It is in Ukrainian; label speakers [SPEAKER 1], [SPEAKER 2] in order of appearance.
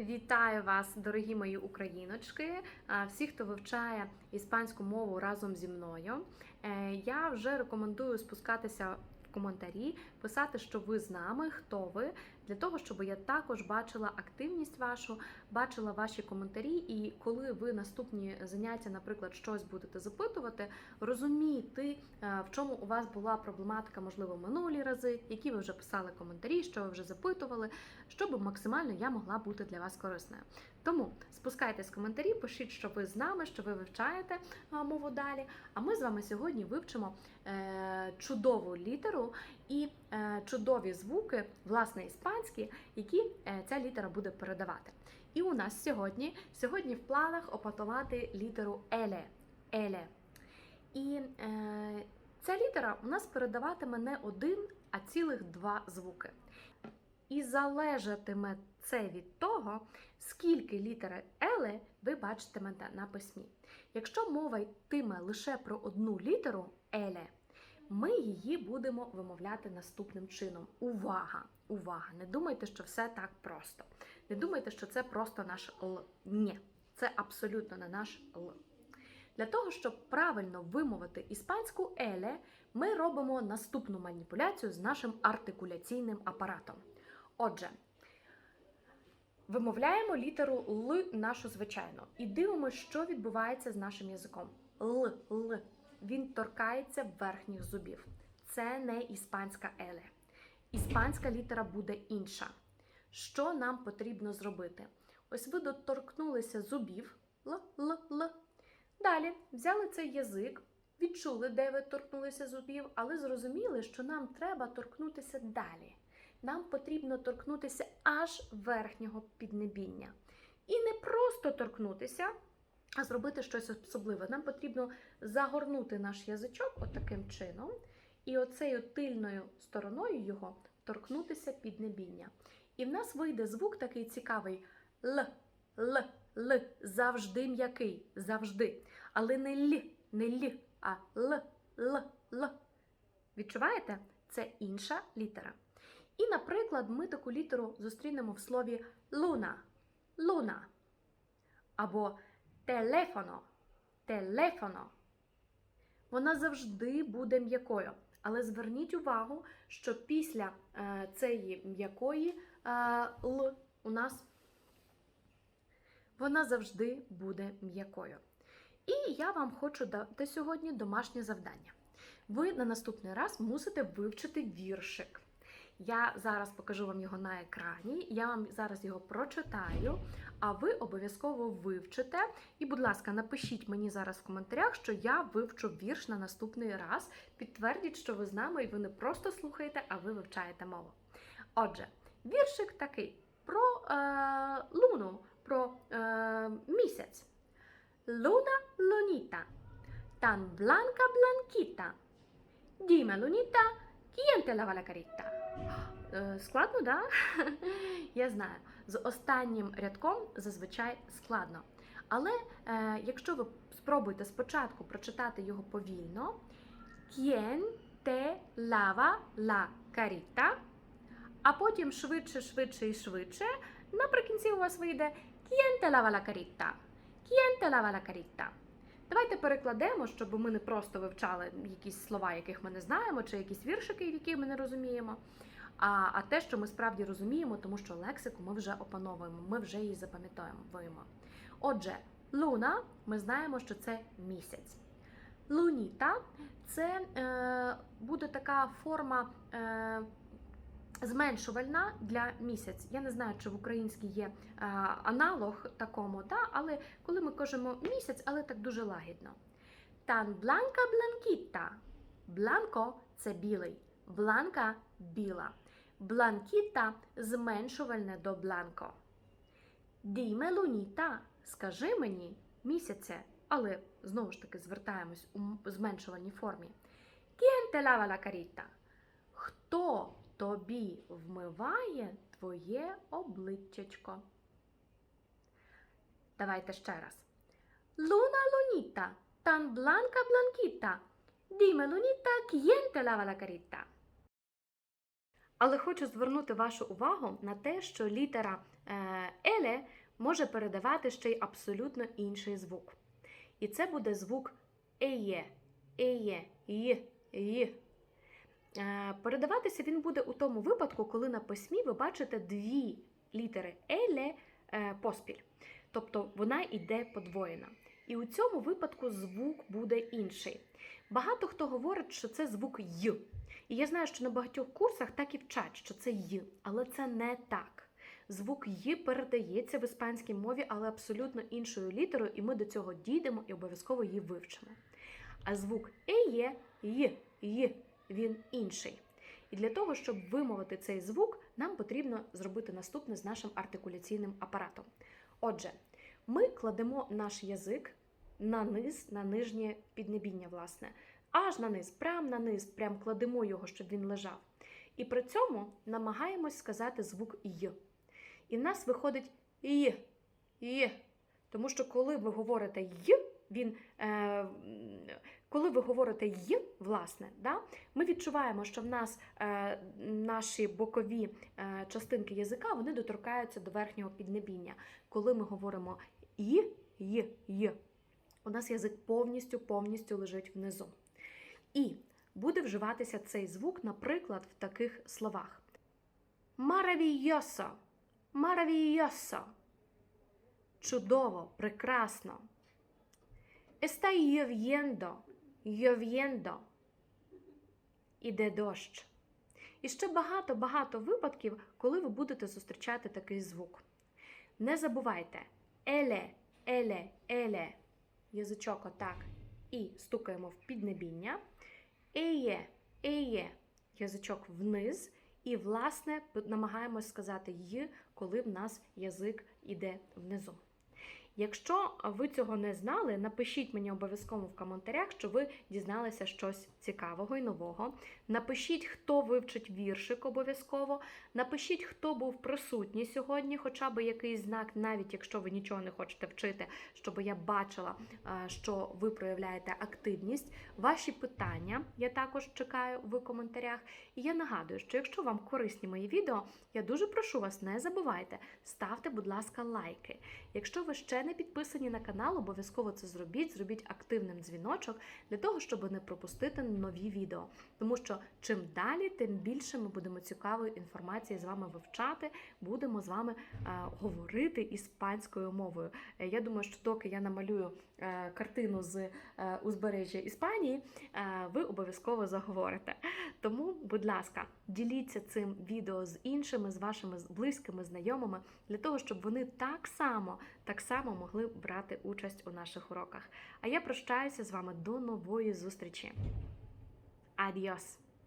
[SPEAKER 1] Вітаю вас, дорогі мої україночки, всі, хто вивчає іспанську мову разом зі мною. Е, Я вже рекомендую спускатися в коментарі, писати, що ви з нами, хто ви, для того, щоб я також бачила активність вашу, бачила ваші коментарі. І коли ви наступні заняття, наприклад, щось будете запитувати, розуміти, е, в чому у вас була проблематика, можливо, минулі рази, які ви вже писали коментарі, що ви вже запитували, щоб максимально я могла бути для вас корисною. Тому спускайтесь в коментарі, пишіть, що ви з нами, що ви вивчаєте мову далі. А ми з вами сьогодні вивчимо е, чудову літеру і е, чудові звуки, власне, іспанські, які е, ця літера буде передавати. І у нас сьогодні, сьогодні в планах опатувати літеру еле. еле. І е, ця літера у нас передаватиме не один, а цілих два звуки. І залежатиме це від того, скільки літери еле ви бачитимете на письмі. Якщо мова йтиме лише про одну літеру еле, ми її будемо вимовляти наступним чином. Увага! Увага! Не думайте, що все так просто. Не думайте, що це просто наш Л. Ні, це абсолютно не наш Л. Для того, щоб правильно вимовити іспанську еле, ми робимо наступну маніпуляцію з нашим артикуляційним апаратом. Отже, вимовляємо літеру Л нашу звичайну і дивимося, що відбувається з нашим язиком. Л, Л. Він торкається верхніх зубів. Це не іспанська еле. Іспанська літера буде інша. Що нам потрібно зробити? Ось ви доторкнулися зубів Л, Л, Л. Далі взяли цей язик, відчули, де ви торкнулися зубів, але зрозуміли, що нам треба торкнутися далі. Нам потрібно торкнутися аж верхнього піднебіння. І не просто торкнутися, зробити щось особливе. Нам потрібно загорнути наш язичок отаким чином, і оцею тильною стороною його торкнутися піднебіння. І в нас вийде звук такий цікавий Л, Л, Л, завжди м'який, завжди. Але не Л, не Л, а Л, Л, Л. Відчуваєте? Це інша літера. І, наприклад, ми таку літеру зустрінемо в слові луна, луна. Або телефоно, телефоно. Вона завжди буде м'якою. Але зверніть увагу, що після е, цієї м'якої е, Л у нас вона завжди буде м'якою. І я вам хочу дати сьогодні домашнє завдання. Ви на наступний раз мусите вивчити віршик. Я зараз покажу вам його на екрані, я вам зараз його прочитаю, а ви обов'язково вивчите. І, будь ласка, напишіть мені зараз в коментарях, що я вивчу вірш на наступний раз. Підтвердіть, що ви з нами і ви не просто слухаєте, а ви вивчаєте мову. Отже, віршик такий про е, луну, про е, місяць. Луна луніта, tan blanca blanquita. Dime, Lunita, ¿quién te lava? Е, Складно, да? Я знаю. З останнім рядком зазвичай складно. Але е, якщо ви спробуєте спочатку прочитати його повільно, ¿Quién te lava la carita? А потім швидше, швидше і швидше. Наприкінці у вас вийде ¿Quién te lava la carita? ¿Quién te lava la carita? Давайте перекладемо, щоб ми не просто вивчали якісь слова, яких ми не знаємо, чи якісь віршики, які ми не розуміємо. А, а те, що ми справді розуміємо, тому що лексику ми вже опановуємо, ми вже її запам'ятовуємо. Отже, луна, ми знаємо, що це місяць. Луніта це е, буде така форма е, зменшувальна для місяць. Я не знаю, чи в українській є е, аналог такому, да? але коли ми кажемо місяць, але так дуже лагідно. Тан бланка бланкіта. Бланко це білий, бланка біла. Бланкіта зменшувальне до бланко. Діме луніта, скажи мені місяце, але знову ж таки звертаємось у зменшувальній формі. Te lava la? Хто тобі вмиває твоє обличчячко? Давайте ще раз. Луна луніта, тан бланка бланкіта. Діме луніта, к'єн те лава ла каріта. Але хочу звернути вашу увагу на те, що літера еле може передавати ще й абсолютно інший звук. І це буде звук еє, еє, й, й. Передаватися він буде у тому випадку, коли на письмі ви бачите дві літери еле поспіль. Тобто вона йде подвоєна. І у цьому випадку звук буде інший. Багато хто говорить, що це звук й. І я знаю, що на багатьох курсах так і вчать, що це й, але це не так. Звук й передається в іспанській мові, але абсолютно іншою літерою, і ми до цього дійдемо і обов'язково її вивчимо. А звук еє, й, й, він інший. І для того, щоб вимовити цей звук, нам потрібно зробити наступне з нашим артикуляційним апаратом. Отже, ми кладемо наш язик на низ, на нижнє піднебіння, власне, аж на низ, прям на низ, прям кладемо його, щоб він лежав. І при цьому намагаємось сказати звук й. І в нас виходить й, й. Тому що коли ви говорите й, він, е, коли ви говорите й, власне, да, ми відчуваємо, що в нас е, наші бокові е, частинки язика вони доторкаються до верхнього піднебіння. Коли ми говоримо й, й, й, у нас язик повністю повністю лежить внизу. І буде вживатися цей звук, наприклад, в таких словах: Маравійосо, маравійосо. Чудово, прекрасно. Está lloviendo, lloviendo. Іде дощ. І ще багато-багато випадків, коли ви будете зустрічати такий звук. Не забувайте еле, еле, еле. Язичок отак. І стукаємо в піднебіння. Еє, еє. Язичок вниз. І, власне, намагаємось сказати й, коли в нас язик іде внизу. Якщо ви цього не знали, напишіть мені обов'язково в коментарях, що ви дізналися щось цікавого і нового. Напишіть, хто вивчить віршик обов'язково. Напишіть, хто був присутній сьогодні, хоча б якийсь знак, навіть якщо ви нічого не хочете вчити, щоб я бачила, е, що ви проявляєте активність. Ваші питання я також чекаю в коментарях. І я нагадую, що якщо вам корисні мої відео, я дуже прошу вас, не забувайте, ставте, будь ласка, лайки. Якщо ви ще не підписані на канал, обов'язково це зробіть, зробіть активним дзвіночок для того, щоб не пропустити нові відео. Тому що чим далі, тим більше ми будемо цікавої інформації з вами вивчати, будемо з вами е, говорити іспанською мовою. Е, Я думаю, що доки я намалюю е, картину з узбережжя Іспанії, ви обов'язково заговорите. Тому, будь ласка, діліться цим відео з іншими, з вашими близькими знайомими, для того, щоб вони так само, так само могли брати участь у наших уроках. А я прощаюся з вами до нової зустрічі. Адіос!